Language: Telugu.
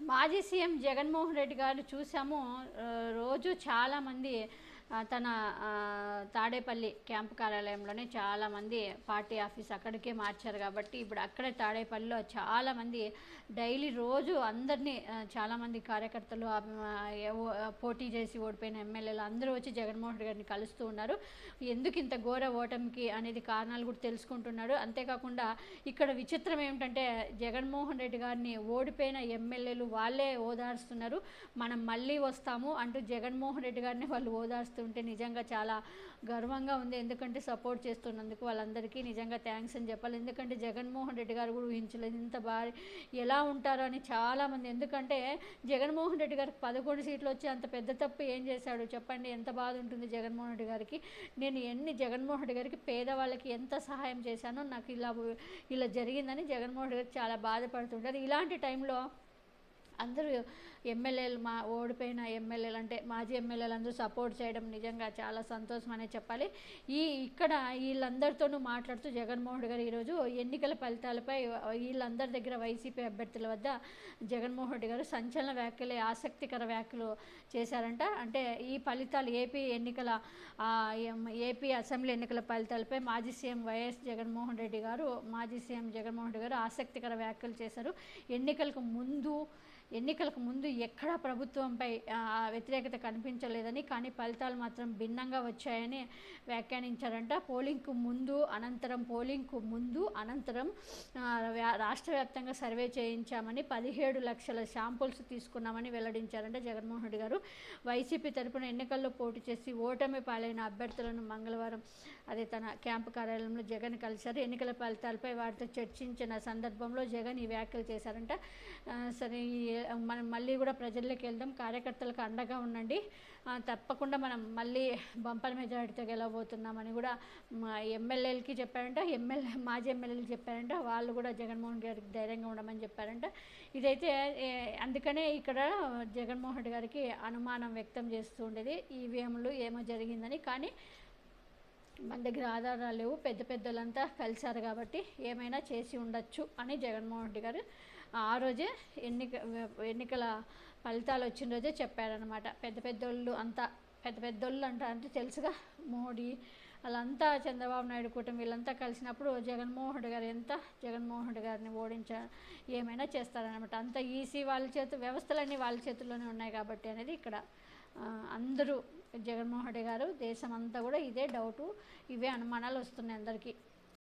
మాజీ సీఎం జగన్మోహన్ రెడ్డి గారు చూసాము. రోజు చాలామంది తన తాడేపల్లి క్యాంపు కార్యాలయంలోనే చాలామంది పార్టీ ఆఫీస్ అక్కడికే మార్చారు కాబట్టి ఇప్పుడు అక్కడే తాడేపల్లిలో చాలామంది డైలీ రోజు అందరినీ చాలామంది కార్యకర్తలు పోటీ చేసి ఓడిపోయిన ఎమ్మెల్యేలు అందరూ వచ్చి జగన్మోహన్ రెడ్డి గారిని కలుస్తూ ఉన్నారు. ఎందుకు ఇంత ఘోర ఓటమికి అనేది కారణాలు కూడా తెలుసుకుంటున్నాడు అంతేకాకుండా ఇక్కడ విచిత్రం ఏమిటంటే జగన్మోహన్ రెడ్డి గారిని ఓడిపోయిన ఎమ్మెల్యేలు వాళ్ళే ఓదార్స్తున్నారు. మనం మళ్ళీ వస్తాము అంటూ జగన్మోహన్ రెడ్డి గారిని వాళ్ళు ఉంటే నిజంగా చాలా గర్వంగా ఉంది. ఎందుకంటే సపోర్ట్ చేస్తున్నందుకు వాళ్ళందరికీ నిజంగా థ్యాంక్స్ అని చెప్పాలి. ఎందుకంటే జగన్మోహన్ రెడ్డి గారు కూడా ఊహించలేదు ఇంత భారీ ఎలా ఉంటారో అని చాలామంది. ఎందుకంటే జగన్మోహన్ రెడ్డి గారికి పదకొండు సీట్లు వచ్చి అంత పెద్ద తప్పు ఏం చేశాడు చెప్పండి. ఎంత బాధ ఉంటుంది జగన్మోహన్ రెడ్డి గారికి. నేను ఎన్ని జగన్మోహన్ రెడ్డి గారికి పేదవాళ్ళకి ఎంత సహాయం చేశానో నాకు ఇలా ఇలా జరిగిందని జగన్మోహన్ రెడ్డి గారు చాలా బాధపడుతుంటారు. ఇలాంటి టైంలో అందరూ ఎమ్మెల్యేలు మా ఓడిపోయిన ఎమ్మెల్యేలు అంటే మాజీ ఎమ్మెల్యేలు అందరూ సపోర్ట్ చేయడం నిజంగా చాలా సంతోషం అనే చెప్పాలి. ఈ ఇక్కడ వీళ్ళందరితోనూ మాట్లాడుతూ జగన్మోహన్ గారు ఈరోజు ఎన్నికల ఫలితాలపై వీళ్ళందరి దగ్గర వైసీపీ అభ్యర్థుల వద్ద జగన్మోహన్ రెడ్డి గారు సంచలన వ్యాఖ్యలు ఆసక్తికర వ్యాఖ్యలు చేశారంట. అంటే ఈ ఫలితాలు ఏపీ ఎన్నికల ఏపీ అసెంబ్లీ ఎన్నికల ఫలితాలపై మాజీ సీఎం వైఎస్ జగన్మోహన్ రెడ్డి గారు మాజీ సీఎం జగన్మోహన్ రెడ్డి గారు ఆసక్తికర వ్యాఖ్యలు చేశారు. ఎన్నికలకు ముందు ఎన్నికలకు ముందు ఎక్కడా ప్రభుత్వంపై వ్యతిరేకత కనిపించలేదని కానీ ఫలితాలు మాత్రం భిన్నంగా వచ్చాయని వ్యాఖ్యానించారంట. పోలింగ్కు ముందు అనంతరం పోలింగ్కు ముందు అనంతరం రాష్ట్ర వ్యాప్తంగా సర్వే చేయించామని పదిహేడు లక్షల శాంపుల్స్ తీసుకున్నామని వెల్లడించారంట జగన్మోహన్ రెడ్డి గారు. వైసీపీ తరపున ఎన్నికల్లో పోటీ చేసి ఓటమి పాలైన అభ్యర్థులను మంగళవారం అదే తన క్యాంపు కార్యాలయంలో జగన్ కలిశారు. ఎన్నికల ఫలితాలపై వారితో చర్చించిన సందర్భంలో జగన్ ఈ వ్యాఖ్యలు చేశారంట. సరే ఈ మనం మళ్ళీ కూడా ప్రజల్లోకి వెళ్దాం. కార్యకర్తలకు అండగా ఉండండి. తప్పకుండా మనం మళ్ళీ బంపర్ మెజారిటీతో గెలవబోతున్నామని కూడా మా ఎమ్మెల్యేలకి చెప్పారంట. ఎమ్మెల్యే మాజీ ఎమ్మెల్యేలు చెప్పారంట. వాళ్ళు కూడా జగన్మోహన్ గారికి ధైర్యంగా ఉండమని చెప్పారంట. ఇదైతే అందుకనే ఇక్కడ జగన్మోహన్ రెడ్డి గారికి అనుమానం వ్యక్తం చేస్తూ ఉండేది. ఈవీఎంలు ఏమో జరిగిందని. కానీ మన దగ్గర ఆధారాలు లేవు. పెద్ద పెద్దలంతా కలిశారు కాబట్టి ఏమైనా చేసి ఉండొచ్చు అని జగన్మోహన్ రెడ్డి గారు ఆ రోజే ఎన్నిక ఎన్నికల ఫలితాలు వచ్చిన రోజే చెప్పారనమాట పెద్ద పెద్దోళ్ళు అంతా పెద్ద పెద్దోళ్ళు అంట అంటే తెలుసుగా మోడీ వాళ్ళంతా చంద్రబాబు నాయుడు కూటమి వీళ్ళంతా కలిసినప్పుడు జగన్మోహన్ గారు ఎంత జగన్మోహన్ గారిని ఓడించ ఏమైనా చేస్తారనమాట అంత ఈసీ వాళ్ళ చేతు వ్యవస్థలన్నీ వాళ్ళ చేతుల్లోనే ఉన్నాయి కాబట్టి అనేది ఇక్కడ అందరూ జగన్మోహన్ రెడ్డి గారు దేశం అంతా కూడా ఇదే డౌటు ఇవే అనుమానాలు వస్తున్నాయి అందరికీ.